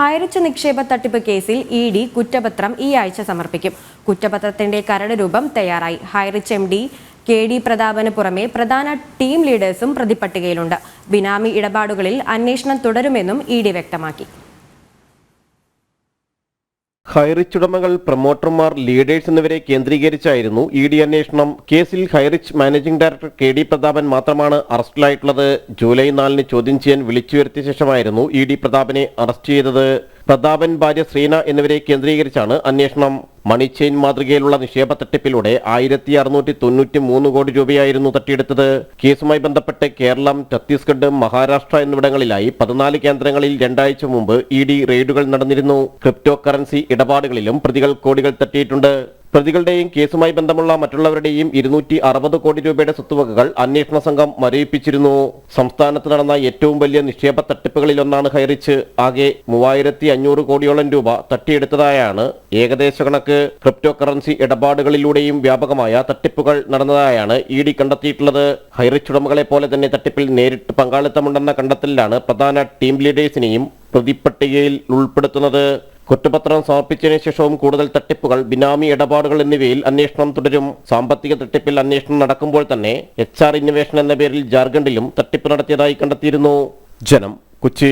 ഹൈറിച്ച് നിക്ഷേപ തട്ടിപ്പ് കേസിൽ ഇ ഡി കുറ്റപത്രം ഈ ആഴ്ച സമർപ്പിക്കും. കുറ്റപത്രത്തിന്റെ കരട് രൂപം തയ്യാറായി. Highrich M D K D Prathapan പുറമെ പ്രധാന ടീം ലീഡേഴ്സും പ്രതിപട്ടികയിലുണ്ട്. ബിനാമി ഇടപാടുകളിൽ അന്വേഷണം തുടരുമെന്നും ഇ ഡി വ്യക്തമാക്കി. ഹൈറിച്ച് ഉടമകൾ പ്രൊമോട്ടർമാർ ലീഡേഴ്സ് എന്നിവരെ കേന്ദ്രീകരിച്ചായിരുന്നു ഇ ഡി അന്വേഷണം. കേസിൽ Highrich managing director K D Prathapan മാത്രമാണ് അറസ്റ്റിലായിട്ടുള്ളത്. ജൂലൈ നാലിന് ചോദ്യം ചെയ്യാൻ വിളിച്ചു വരുത്തിയ ശേഷമായിരുന്നു ഇ ഡി പ്രതാപനെ അറസ്റ്റ് ചെയ്തത്. പ്രതാപൻ ഭാര്യ ശ്രീന എന്നിവരെ കേന്ദ്രീകരിച്ചാണ് അന്വേഷണം. മണി ചെയിൻ മാതൃകയിലുള്ള നിക്ഷേപ തട്ടിപ്പിലൂടെ ആയിരത്തി അറുന്നൂറ്റി തൊണ്ണൂറ്റി മൂന്ന് കോടി രൂപയായിരുന്നു തട്ടിയെടുത്തത്. കേസുമായി ബന്ധപ്പെട്ട് കേരളം ഛത്തീസ്ഗഡ് മഹാരാഷ്ട്ര എന്നിവിടങ്ങളിലായി പതിനാല് കേന്ദ്രങ്ങളിൽ രണ്ടാഴ്ച മുമ്പ് ഇ ഡി റെയ്ഡുകൾ നടന്നിരുന്നു. ക്രിപ്റ്റോ കറൻസി ഇടപാടുകളിലും പ്രതികൾ കോടികൾ തട്ടിയിട്ടുണ്ട്. പ്രതികളുടെയും കേസുമായി ബന്ധമുള്ള മറ്റുള്ളവരുടെയും ഇരുന്നൂറ്റി അറുപത് കോടി രൂപയുടെ സ്വത്തുവകകൾ അന്വേഷണ സംഘം മരവിപ്പിച്ചിരുന്നു. സംസ്ഥാനത്ത് നടന്ന ഏറ്റവും വലിയ നിക്ഷേപ തട്ടിപ്പുകളിലൊന്നാണ് ഹൈറിച്ച്. ആകെ മൂവായിരത്തി അഞ്ഞൂറ് കോടിയോളം രൂപ തട്ടിയെടുത്തതായാണ് ഏകദേശ കണക്ക്. ക്രിപ്റ്റോ കറൻസി ഇടപാടുകളിലൂടെയും വ്യാപകമായ തട്ടിപ്പുകൾ നടന്നതായാണ് ഇ ഡി കണ്ടെത്തിയിട്ടുള്ളത്. ഹൈറിച്ച് ഉടമകളെ പോലെ തന്നെ തട്ടിപ്പിൽ നേരിട്ട് പങ്കാളിത്തമുണ്ടെന്ന കണ്ടെത്തലിലാണ് പ്രധാന ടീം ലീഡേഴ്സിനെയും പ്രതിപട്ടികയിൽ ഉൾപ്പെടുത്തുന്നത്. കുറ്റപത്രം സമർപ്പിച്ചതിന് ശേഷവും കൂടുതൽ തട്ടിപ്പുകൾ ബിനാമി ഇടപാടുകൾ എന്നിവയിൽ അന്വേഷണം തുടരും. സാമ്പത്തിക തട്ടിപ്പിൽ അന്വേഷണം നടക്കുമ്പോൾ തന്നെ എച്ച് ആർ ഇന്നവേഷൻ എന്ന പേരിൽ ജാർഖണ്ഡിലും തട്ടിപ്പ് നടത്തിയതായി കണ്ടെത്തിയിരുന്നു. ജനം കൊച്ചി.